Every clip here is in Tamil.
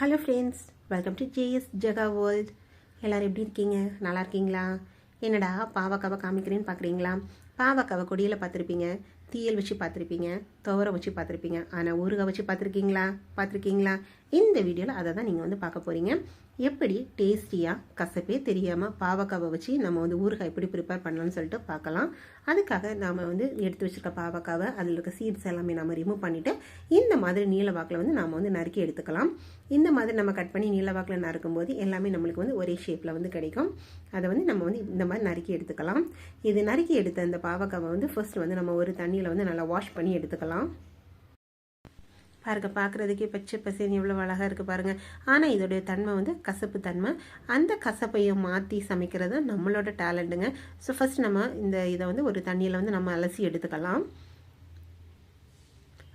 Hello friends welcome to JS Jega world எல்லோரும் எப்படி இருக்கீங்க? நல்லா இருக்கீங்களா? என்னடா பாவக்காவை காமிக்கிறேன்னு பார்க்குறீங்களா பாவக்காவை கொடியில் பார்த்துருப்பீங்க தீயல் வச்சு பார்த்துருப்பீங்க. துவர வச்சு பார்த்துருப்பீங்க. ஆனால் ஊறுகாய் வச்சு பார்த்துருக்கீங்களா? பார்த்துருக்கீங்களா? இந்த வீடியோவில் அதை தான் நீங்கள் வந்து பார்க்க போகிறீங்க எப்படி டேஸ்டியாக கசப்பே தெரியாமல் பாவக்காவை வச்சு நம்ம வந்து ஊறுகாய் எப்படி ப்ரிப்பேர் பண்ணலாம்னு சொல்லிட்டு பார்க்கலாம். அதுக்காக நாம் வந்து எடுத்து வச்சுருக்க பாவக்காவை அதில் இருக்க சீட்ஸ் எல்லாமே நம்ம ரிமூவ் பண்ணிவிட்டு இந்த மாதிரி நீல வாக்கில் வந்து நாம் வந்து நறுக்கி எடுத்துக்கலாம். இந்த மாதிரி நம்ம கட் பண்ணி நீல வாக்கில் நறுக்கும் போது எல்லாமே நம்மளுக்கு வந்து ஒரே ஷேப்பில் வந்து கிடைக்கும். அதை வந்து நம்ம வந்து இந்த மாதிரி நறுக்கி எடுத்துக்கலாம். இது நறுக்கி எடுத்த அந்த பாவக்காவை வந்து ஃபர்ஸ்ட் வந்து நம்ம ஒரு தண்ணியில் வந்து நல்லா வாஷ் பண்ணி எடுத்துக்கலாம். பாருங்க பார்க்குறதுக்கே பச்சை பசேன்னு எவ்வளோ அழகாக இருக்குது பாருங்கள் ஆனால் இதோடைய தன்மை வந்து கசப்பு தன்மை. அந்த கசப்பையும் மாற்றி சமைக்கிறது நம்மளோட டேலண்ட்டுங்க ஸோ ஃபஸ்ட் நம்ம இந்த இதை வந்து ஒரு தண்ணியில் வந்து நம்ம அலசி எடுத்துக்கலாம்.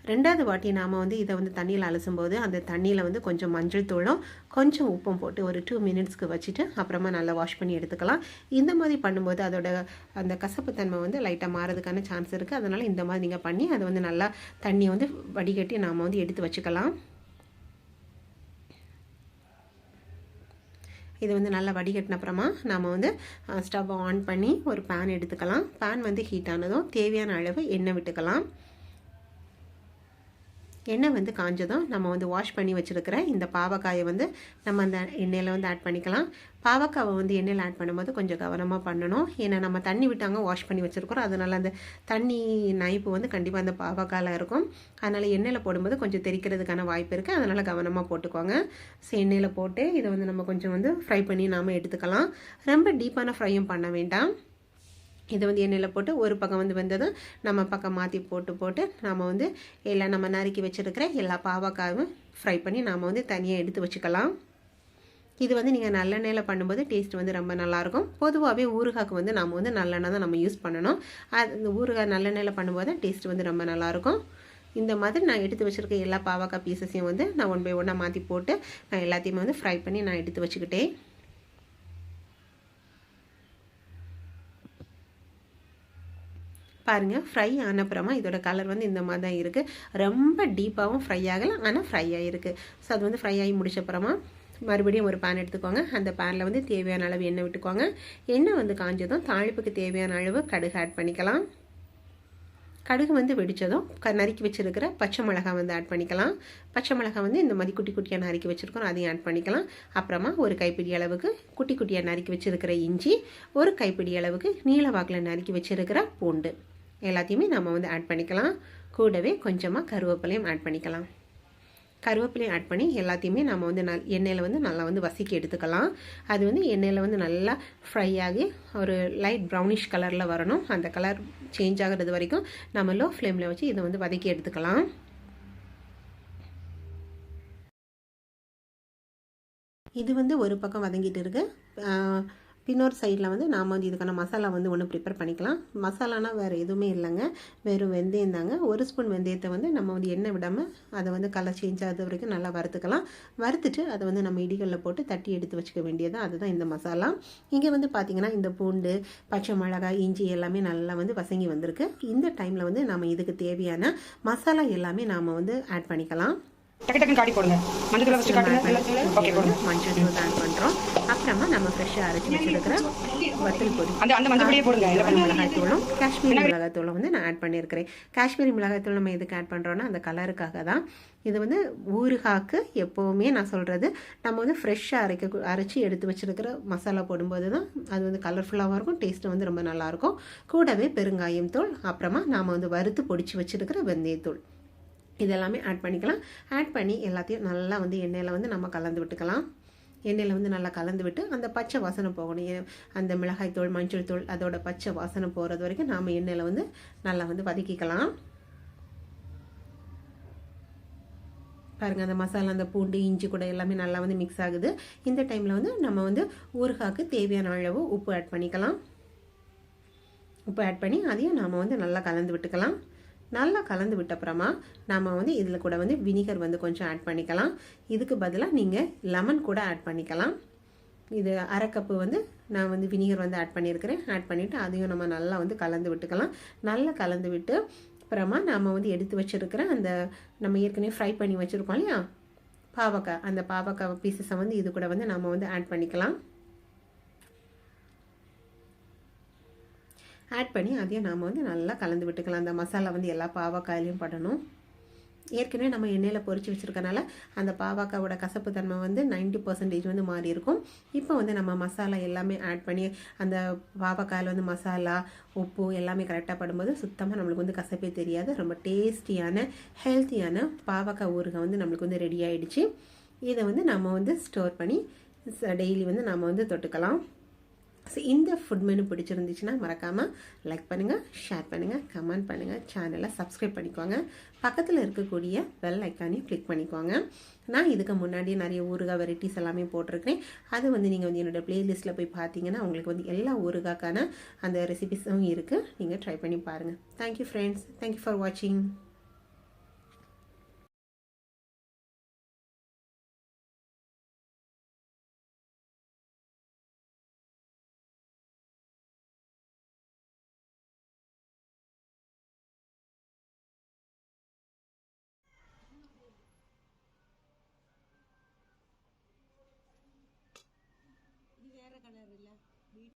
ரெண்டாவது வாட்டி நாம் வந்து இதை வந்து தண்ணியில் அலசும்போது அந்த தண்ணியில் வந்து கொஞ்சம் மஞ்சள் தூளும் கொஞ்சம் உப்பும் போட்டு ஒரு டூ மினிட்ஸ்க்கு வச்சுட்டு அப்புறமா நல்லா வாஷ் பண்ணி எடுத்துக்கலாம். இந்த மாதிரி பண்ணும்போது அதோட அந்த கசப்பு தன்மை வந்து லைட்டாக மாறதுக்கான சான்ஸ் இருக்குது அதனால் இந்த மாதிரி நீங்கள் பண்ணி அதை வந்து நல்லா தண்ணியை வந்து வடிகட்டி நாம் வந்து எடுத்து வச்சுக்கலாம். இது வந்து நல்லா வடிகட்டின அப்புறமா நாம் வந்து ஸ்டவ் ஆன் பண்ணி ஒரு பேன் எடுத்துக்கலாம். பேன் வந்து ஹீட் ஆனதும் தேவையான அளவு எண்ணெய் விட்டுக்கலாம். எண்ணெய் வந்து காஞ்சதும் நம்ம வந்து வாஷ் பண்ணி வச்சுருக்கிற இந்த பாவக்காயை வந்து நம்ம அந்த எண்ணெயில் வந்து ஆட் பண்ணிக்கலாம். பாவக்காவை வந்து எண்ணெயில் ஆட் பண்ணும்போது கொஞ்சம் கவனமாக பண்ணணும். ஏன்னா நம்ம தண்ணி விட்டாங்க வாஷ் பண்ணி வச்சுருக்கிறோம். அதனால் அந்த தண்ணி நைப்பு வந்து கண்டிப்பாக அந்த பாவக்காயில் இருக்கும். அதனால் எண்ணெயில் போடும்போது கொஞ்சம் தெரிக்கிறதுக்கான வாய்ப்பு இருக்குது அதனால் கவனமாக போட்டுக்கோங்க. ஸோ எண்ணெயில் போட்டு இதை வந்து நம்ம கொஞ்சம் வந்து ஃப்ரை பண்ணி நாம் எடுத்துக்கலாம். ரொம்ப டீப்பான ஃப்ரையும் பண்ண வேண்டாம். இதை வந்து எண்ணெயில் போட்டு ஒரு பக்கம் வந்து வந்ததும் நம்ம பக்கம் மாற்றி போட்டு போட்டு நாம் வந்து எல்லாம் நம்ம நறுக்கி வச்சுருக்கிற எல்லா பாவக்காயும் ஃப்ரை பண்ணி நாம் வந்து தனியாக எடுத்து வச்சுக்கலாம். இது வந்து நீங்கள் நல்லெண்ணெயில் பண்ணும்போது டேஸ்ட் வந்து ரொம்ப நல்லாயிருக்கும். பொதுவாகவே ஊறுகாய்க்கு வந்து நம்ம வந்து நல்லெண்ணெய் தான் நம்ம யூஸ் பண்ணணும். அது இந்த ஊறுகாய் நல்லெண்ணெயில் பண்ணும்போது டேஸ்ட் வந்து ரொம்ப நல்லாயிருக்கும். இந்த மாதிரி நான் எடுத்து வச்சுருக்க எல்லா பாவக்காய் பீசஸையும் வந்து நான் ஒன் பை ஒன்னாக மாற்றி போட்டு நான் எல்லாத்தையுமே வந்து ஃப்ரை பண்ணி நான் எடுத்து வச்சுக்கிட்டேன். பாருங்கள் ஃப்ரை ஆனப்புறமா இதோட கலர் வந்து இந்த மாதிரி தான் இருக்குது ரொம்ப டீப்பாகவும் ஃப்ரை ஆகலை ஆனால் ஃப்ரை ஆகிருக்கு ஸோ அது வந்து ஃப்ரை ஆகி முடிச்சப்புறமா மறுபடியும் ஒரு பேன் எடுத்துக்கோங்க. அந்த பேனில் வந்து தேவையான அளவு எண்ணெய் விட்டுக்கோங்க. எண்ணெய் வந்து காஞ்சதும் தாளிப்புக்கு தேவையான அளவு கடுகு ஆட் பண்ணிக்கலாம். கடுகு வந்து வெடித்ததும் க நறுக்கி வச்சுருக்கிற பச்சை மிளகாய் வந்து ஆட் பண்ணிக்கலாம். பச்சை மிளகாய் வந்து இந்த மாதிரி குட்டி குட்டியாக நறுக்கி வச்சுருக்கோம் அதையும் ஆட் பண்ணிக்கலாம். அப்புறமா ஒரு கைப்பிடி அளவுக்கு குட்டி குட்டியாக நறுக்கி வச்சுருக்கிற இஞ்சி ஒரு கைப்பிடி அளவுக்கு நீல வாக்கில் நறுக்கி வச்சுருக்கிற பூண்டு. எல்லாத்தையுமே நம்ம வந்து ஆட் பண்ணிக்கலாம். கூடவே கொஞ்சமாக கருவேப்பிலையும் ஆட் பண்ணிக்கலாம். கருவேப்பிலையும் ஆட் பண்ணி எல்லாத்தையுமே நம்ம வந்து நல் எண்ணெயில் வந்து நல்லா வந்து வசிக்கி எடுத்துக்கலாம். அது வந்து எண்ணெயில் வந்து நல்லா ஃப்ரை ஆகி ஒரு லைட் ப்ரௌனிஷ் கலரில் வரணும். அந்த கலர் சேஞ்ச் ஆகிறது வரைக்கும் நம்ம லோ ஃப்ளேமில் வச்சு இதை வந்து வதக்கி எடுத்துக்கலாம். இது வந்து ஒரு பக்கம் வதங்கிட்டு இருக்குது இன்னொரு சைடில் வந்து நாம் வந்து இதுக்கான மசாலா வந்து ஒன்று ப்ரிப்பேர் பண்ணிக்கலாம். மசாலானா வேறு எதுவுமே இல்லைங்க. வெறும் வெந்தயம் தாங்க. ஒரு ஸ்பூன் வெந்தயத்தை வந்து நம்ம வந்து எண்ணெய் விடாமல் அதை வந்து கலர் சேஞ்ச் ஆகுது வரைக்கும் நல்லா வறுத்துக்கலாம். வறுத்துட்டு அதை வந்து நம்ம இடிகளில் போட்டு தட்டி எடுத்து வச்சுக்க வேண்டியது அதுதான் இந்த மசாலா. இங்கே வந்து பார்த்திங்கன்னா இந்த பூண்டு பச்சை மிளகாய் இஞ்சி எல்லாமே நல்லா வந்து வசங்கி வந்திருக்கு. இந்த டைமில் வந்து நம்ம இதுக்கு தேவையான மசாலா எல்லாமே நாம் வந்து ஆட் பண்ணிக்கலாம். டக்கு டக்குன்னு காட்டி போடுங்க. மஞ்சள் தூள் ஃபஸ்ட்டு காட்டுங்க ஓகே போடுங்க. மஞ்சள் தூள் ஆட் பண்ணுறோம் அப்புறமா நம்ம ஃப்ரெஷ்ஷாக அரைச்சி வச்சிருக்கிற வத்தல் பொடி. அந்த அந்த மஞ்சள் பொடியே போடுங்க. இல்லை காஷ்மீரி மிளகாய் தூளும் காஷ்மீரி மிளகாய் தூளும் வந்து நான் ஆட் பண்ணியிருக்கிறேன். காஷ்மீரி மிளகாய் தூள் நம்ம எதுக்கு ஆட் பண்ணுறோன்னா அந்த கலருக்காக தான். இது வந்து ஊறுகாக்கு எப்போவுமே நான் சொல்கிறது நம்ம வந்து ஃப்ரெஷ்ஷாக அரைக்க அரைச்சி எடுத்து வச்சுருக்கிற மசாலா போடும்போது தான் அது வந்து கலர்ஃபுல்லாகவும் இருக்கும் டேஸ்ட்டு வந்து ரொம்ப நல்லாயிருக்கும் கூடவே பெருங்காயம் தூள் அப்புறமா நாம் வந்து வறுத்து பொடிச்சு வச்சுருக்கிற வெந்தயத்தூள். இதெல்லாமே ஆட் பண்ணிக்கலாம். ஆட் பண்ணி எல்லாத்தையும் நல்லா வந்து எண்ணெயில் வந்து நம்ம கலந்து விட்டுக்கலாம். எண்ணெயில் வந்து நல்லா கலந்து விட்டு அந்த பச்சை வாசனை போகணும். அந்த மிளகாய் தூள் மஞ்சள் தூள் அதோட பச்சை வாசனை போகிறது வரைக்கும் நாம் எண்ணெயில் வந்து நல்லா வந்து வதக்கிக்கலாம். பாருங்கள் அந்த மசாலா அந்த பூண்டு இஞ்சி கூட எல்லாமே நல்லா வந்து மிக்ஸ் ஆகுது. இந்த டைமில் வந்து நம்ம வந்து ஊறுகாய்க்கு தேவையான அளவு உப்பு ஆட் பண்ணிக்கலாம். உப்பு ஆட் பண்ணி அதையும் நாம் வந்து நல்லா கலந்து விட்டுக்கலாம். நல்லா கலந்து விட்டப்புறமா நாம் வந்து இதில் கூட வந்து வினிகர் வந்து கொஞ்சம் ஆட் பண்ணிக்கலாம். இதுக்கு பதிலாக நீங்கள் லெமன் கூட ஆட் பண்ணிக்கலாம். இது அரை கப்பு வந்து நான் வந்து வினிகர் வந்து ஆட் பண்ணியிருக்கிறேன். ஆட் பண்ணிவிட்டு அதையும் நம்ம நல்லா வந்து கலந்து விட்டுக்கலாம். நல்லா கலந்து விட்டு அப்புறமா நாம் வந்து எடுத்து வச்சுருக்கிற அந்த நம்ம ஏற்கனவே ஃப்ரை பண்ணி வச்சுருக்கோம் இல்லையா? பாவக்காய் அந்த பாவக்காய் பீசஸை வந்து இது கூட வந்து நம்ம வந்து ஆட் பண்ணிக்கலாம். ஆட் பண்ணி அதையும் நாம் வந்து நல்லா கலந்து விட்டுக்கலாம். அந்த மசாலா வந்து எல்லா பாவக்காயிலையும் படணும். ஏற்கனவே நம்ம எண்ணெயில் பொறிச்சு வச்சுருக்கனால அந்த பாவக்காவோட கசப்பு தன்மை வந்து நைன்டி பர்சன்டேஜ் வந்து மாறி இருக்கும். இப்போ வந்து நம்ம மசாலா எல்லாமே ஆட் பண்ணி அந்த பாவக்காயில் வந்து மசாலா உப்பு எல்லாமே கரெக்டாக படும்போது சுத்தமாக நம்மளுக்கு வந்து கசப்பே தெரியாது. ரொம்ப டேஸ்டியான ஹெல்த்தியான பாவக்காய் ஊறுகாய் வந்து நம்மளுக்கு வந்து ரெடி ஆகிடுச்சு இதை வந்து நம்ம வந்து ஸ்டோர் பண்ணி டெய்லி வந்து நம்ம வந்து தொட்டுக்கலாம். ஸோ இந்த ஃபுட் மெனு பிடிச்சிருந்துச்சுன்னா மறக்காமல் லைக் பண்ணுங்கள் ஷேர் பண்ணுங்கள் கமெண்ட் பண்ணுங்கள் சேனலை சப்ஸ்கிரைப் பண்ணிக்கோங்க. பக்கத்தில் இருக்கக்கூடிய பெல் ஐக்கானையும் கிளிக் பண்ணிக்கோங்க. நான் இதுக்கு முன்னாடி நிறைய ஊறுகாய் வெரைட்டிஸ் எல்லாமே போட்டிருக்கிறேன். அது வந்து நீங்கள் வந்து என்னோடய ப்ளேலிஸ்ட்டில் போய் பார்த்தீங்கன்னா உங்களுக்கு வந்து எல்லா ஊறுகாக்கான அந்த ரெசிபிஸும் இருக்குது நீங்கள் ட்ரை பண்ணி பாருங்கள் தேங்க்யூ ஃப்ரெண்ட்ஸ் தேங்க்யூ ஃபார் வாட்சிங் ചെയ്യാറില്ല